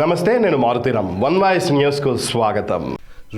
నమస్తే నేను Maruthi Ram one voice న్యూస్కు స్వాగతం.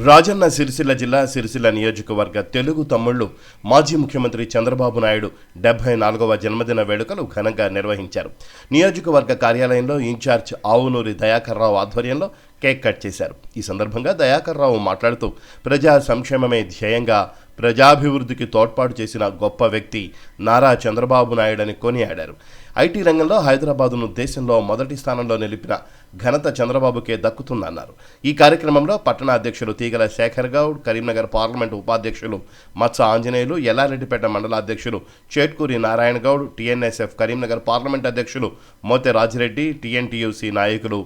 రాజన్న సిరిసిల్ల జిల్లా సిరిసిల్ల నియోజకవర్గ తెలుగు తమ్ముళ్ళు మాజీ ముఖ్యమంత్రి చంద్రబాబు నాయుడు డెబ్బై నాలుగవ జన్మదిన వేడుకలు ఘనంగా నిర్వహించారు. నియోజకవర్గ కార్యాలయంలో ఇన్ఛార్జ్ ఆవునూరి దయాకర్రావు ఆధ్వర్యంలో కేక్ కట్ చేశారు. ఈ సందర్భంగా దయాకర్రావు మాట్లాడుతూ ప్రజా సంక్షేమమే ధ్యేయంగా ప్రజాభివృద్ధికి తోడ్పాటు చేసిన గొప్ప వ్యక్తి నారా చంద్రబాబు నాయుడని కొనియాడారు. ఐటీ రంగంలో హైదరాబాదును దేశంలో మొదటి స్థానంలో నిలిపిన ఘనత చంద్రబాబుకే దక్కుతుందన్నారు. ఈ కార్యక్రమంలో పట్టణ అధ్యక్షులు తీగల శేఖర్ గౌడ్ కరీంనగర్ పార్లమెంటు ఉపాధ్యక్షులు మత్స ఆంజనేయులు ఎల్లారెడ్డిపేట మండల అధ్యక్షులు చేట్కూరి నారాయణ గౌడ్ టీఎన్ఎస్ఎఫ్ కరీంనగర్ పార్లమెంట్ అధ్యక్షులు మోతే రాజిరెడ్డి టీఎన్టీయూసీ నాయకులు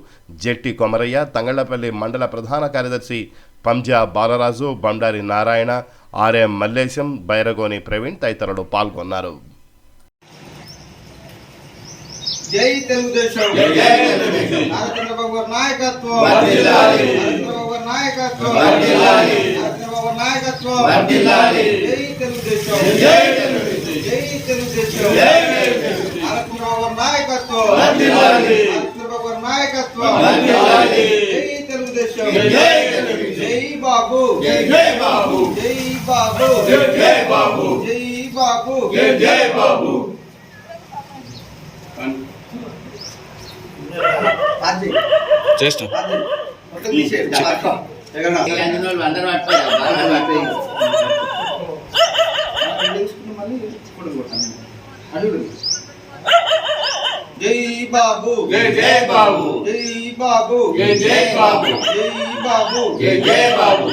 జెట్టి కొమరయ్య తంగళ్ళపల్లి మండల ప్రధాన కార్యదర్శి పంజా బాలరాజు బండారి నారాయణ ఆర్ఎం మల్లేశం బైరగోని ప్రవీణ్ తదితరులు పాల్గొన్నారు. జై తెలుగుదేశం. చంద్రబాబు గారి నాయకత్వం. చంద్రబాబు గారి నాయకత్వం. చంద్రబాబు నాయకత్వం. జై తెలుగుదేశం. జై తెలుగుదేశం. చంద్రబాబు గారి నాయకత్వం. చంద్రబాబు గారి నాయకత్వం. జై బాబు. జై బాబు. జై బాబు. జై బాబు. జై బాబు. జై బాబు. చేస్తాం. జై బాబు. జై బాబు. జై బాబు జై జై బాబు జై బాబు జై జై బాబు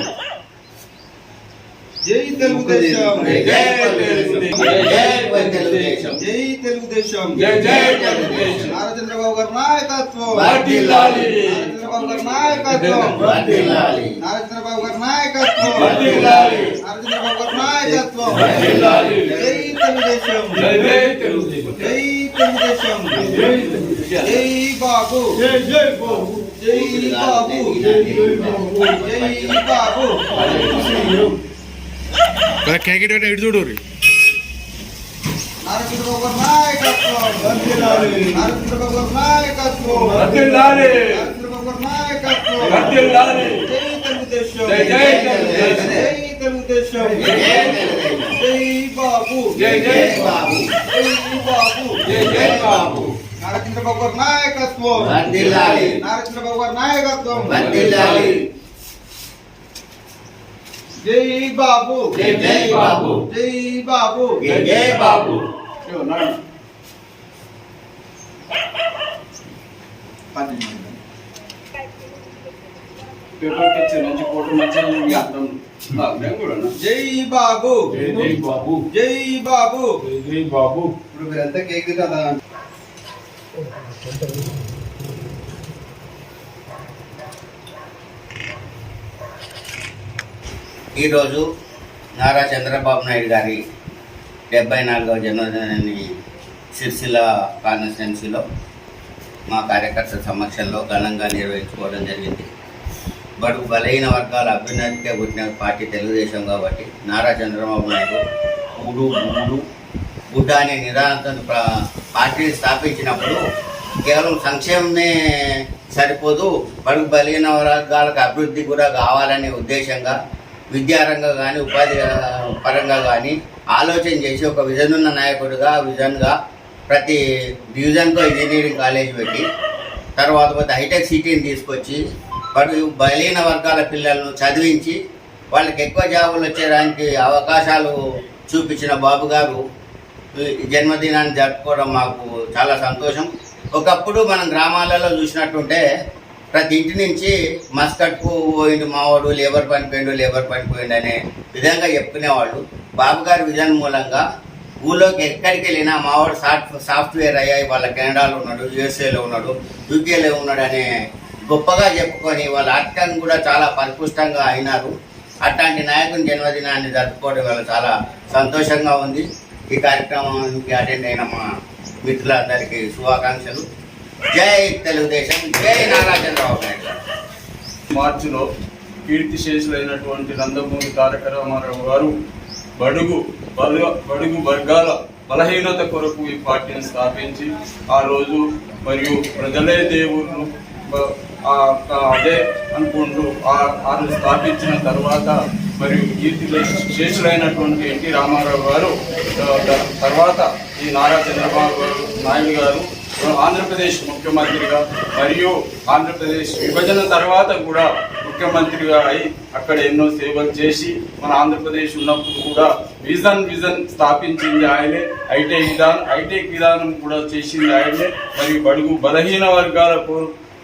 జై తెలుగుదేశం జై జై తెలుగుదేశం జై జై తెలుగుదేశం జై తెలుగుదేశం జై జై తెలుగుదేశం నారా చంద్రబాబు గారి నాయకత్వం వర్ధిల్లాలి. నారా చంద్రబాబు గారి నాయకత్వం వర్ధిల్లాలి. నారా చంద్రబాబు గారి నాయకత్వం వర్ధిల్లాలి. నారా చంద్రబాబు గారి నాయకత్వం వర్ధిల్లాలి. జై తెలుగుదేశం జై జై తెలుగుదేశం జై తెలుగుదేశం జై తెలుగుదేశం జై బాబు జై జై బాబు జై బాబు జై బాబు కేక్ ఇటు ఇటు చూడు నారా చంద్రబాబు గారి నాయకత్వం నారా చంద్రబాబు గారి నాయకత్వం వర్ధిల్లాలి. నారా చంద్రబాబు గారి నాయకత్వం వర్ధిల్లాలి. జై తెలుగుదేశం జై జై తెలుగుదేశం. జై తెలుగుదేశం జై తెలుగుదేశం. జై బాబు జై జై బాబు జై బాబు జై జై బాబు నారా చంద్రబాబు గారి నాయకత్వం వర్ధిల్లాలి. నారా చంద్రబాబు గారి నాయకత్వం వర్ధిల్లాలి. జై బాబు జై జై బాబు జై బాబు జై జై బాబు పేపర్ తెచ్చి మంచి ఫోటో మంచిగా మేము కూడా జై బాబు జై జై బాబు జై బాబు జై జై బాబు ఇప్పుడు మీరంతా కేక్ కదా ఈరోజు నారా చంద్రబాబు నాయుడు గారి డెబ్బై నాలుగవ జన్మదినాన్ని సిరిసిల్ల కాన్స్టిట్యున్సీలో మా కార్యకర్తల సమక్షంలో ఘనంగా నిర్వహించుకోవడం జరిగింది. బడుగు బలహీన వర్గాల అభ్యున్నతికే పుట్టిన పార్టీ తెలుగుదేశం కాబట్టి నారా చంద్రబాబు నాయుడు మూడు మూడు గుడ్డ అనే నిదానంతో పార్టీని స్థాపించినప్పుడు కేవలం సంక్షేమమే సరిపోదు బడుగు బలహీన వర్గాలకు అభివృద్ధి కూడా కావాలనే ఉద్దేశంగా విద్యారంగం కానీ ఉపాధి పరంగా కానీ ఆలోచన చేసి ఒక విజన్ ఉన్న నాయకుడిగా విజన్గా ప్రతి డివిజన్తో ఇంజనీరింగ్ కాలేజ్ పెట్టి తర్వాత పోతే హైటెక్ సిటీని తీసుకొచ్చి బడుగు బలహీన వర్గాల పిల్లలను చదివించి వాళ్ళకి ఎక్కువ జాబులు వచ్చేదానికి అవకాశాలు చూపించిన బాబు గారు జన్మదినాన్ని జరుపుకోవడం మాకు చాలా సంతోషం. ఒకప్పుడు మనం గ్రామాలలో చూసినట్టుంటే ప్రతి ఇంటి నుంచి మస్కట్కు పోయిండు మావాడు లేబర్ పనిపోయిండు లేబర్ పనిపోయిండు అనే విధంగా చెప్పుకునేవాళ్ళు. బాబు గారి విజన్ మూలంగా ఊళ్ళోకి ఎక్కడికి వెళ్ళినా మావాడు సాఫ్ట్ సాఫ్ట్వేర్ అయ్యాయి వాళ్ళ కెనడాలో ఉన్నాడు యుఎస్ఏలో ఉన్నాడు యూకేలో ఉన్నాడు అనే గొప్పగా చెప్పుకొని వాళ్ళ ఆర్థికంగా కూడా చాలా పరిపుష్టంగా అయినారు. అట్లాంటి నాయకుని జన్మదినాన్ని జరుపుకోవడం వల్ల చాలా సంతోషంగా ఉంది. ఈ కార్యక్రమానికి అటెండ్ అయిన మా మిత్రులందరికీ శుభాకాంక్షలు. జై తెలుగుదేశం జై నారా చంద్రబాబు నాయుడు మార్చిలో కీర్తిశేషులైనటువంటి నందమూరి తారక రామారావు గారు బడుగు బల- బడుగు వర్గాల బలహీనత కొరకు ఈ పార్టీని స్థాపించి ఆ రోజు మరియు ప్రజలే దేవుళ్ళు అదే అనుకుంటూ ఆ- ఆయన స్థాపించిన తర్వాత మరియు కీర్తి శేషులైనటువంటి ఎన్టీ రామారావు గారు తర్వాత ఈ నారా చంద్రబాబు గారు నాయుడు గారు ఆంధ్రప్రదేశ్ ముఖ్యమంత్రిగా మరియు ఆంధ్రప్రదేశ్ విభజన తర్వాత కూడా ముఖ్యమంత్రిగా అయి అక్కడ ఎన్నో సేవలు చేసి మన ఆంధ్రప్రదేశ్ ఉన్నప్పుడు కూడా విజన్ విజన్ స్థాపించింది ఆయనే. ఐటీ విధానం ఐటెక్ విధానం కూడా చేసింది ఆయనే. మరియు బడుగు బలహీన వర్గాలకు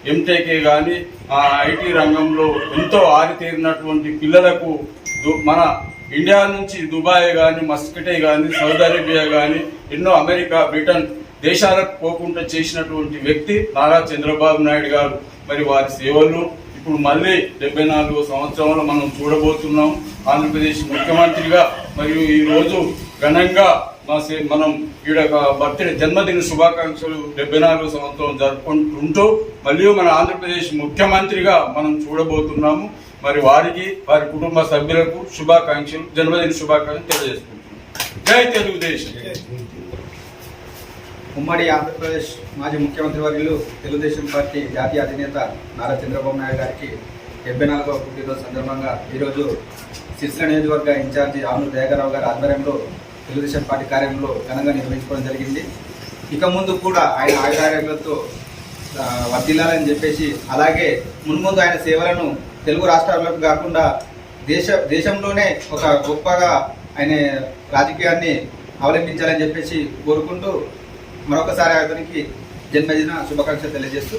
ఎంటెకే కానీ ఆ ఐటీ రంగంలో ఎంతో ఆరితేరినటువంటి పిల్లలకు దు- మన ఇండియా నుంచి దుబాయ్ కానీ మస్కటే కానీ సౌదీ అరేబియా కానీ ఎన్నో అమెరికా బ్రిటన్ దేశాలకు పోకుండా చేసినటువంటి వ్యక్తి నారా చంద్రబాబు నాయుడు గారు. మరి వారి సేవలు ఇప్పుడు మళ్ళీ డెబ్బై నాలుగో సంవత్సరంలో మనం చూడబోతున్నాం. ఆంధ్రప్రదేశ్ ముఖ్యమంత్రిగా మరియు ఈ రోజు ఘనంగా మా మనం ఈడ బర్త్డే జన్మదిన శుభాకాంక్షలు డెబ్బై నాలుగో సంవత్సరం జరుపుకుంటూ మరియు మన ఆంధ్రప్రదేశ్ ముఖ్యమంత్రిగా మనం చూడబోతున్నాము. మరి వారికి వారి కుటుంబ సభ్యులకు శుభాకాంక్షలు జన్మదిన శుభాకాంక్షలు తెలియజేసుకుంటున్నాం జై తెలుగుదేశం. ఉమ్మడి ఆంధ్రప్రదేశ్ మాజీ ముఖ్యమంత్రి వర్యులు తెలుగుదేశం పార్టీ జాతీయ అధినేత నారా చంద్రబాబు నాయుడు గారికి డెబ్బై నాలుగవ పుట్టినరోజు సందర్భంగా ఈరోజు శిశుల నియోజకవర్గ ఇన్ఛార్జి ఆను దయాకరావు గారి ఆధ్వర్యంలో తెలుగుదేశం పార్టీ కార్యంలో ఘనంగా నిర్వహించుకోవడం జరిగింది. ఇక ముందు కూడా ఆయన ఆయురారోగ్యాలతో వర్దిల్లాలని చెప్పేసి అలాగే మున్ముందు ఆయన సేవలను తెలుగు రాష్ట్రాలకు కాకుండా దేశ దేశంలోనే ఒక గొప్పగా ఆయన రాజకీయాన్ని అవలంబించాలని చెప్పేసి కోరుకుంటూ మరొకసారి అతనికి జన్మదిన శుభాకాంక్షలు తెలియజేస్తూ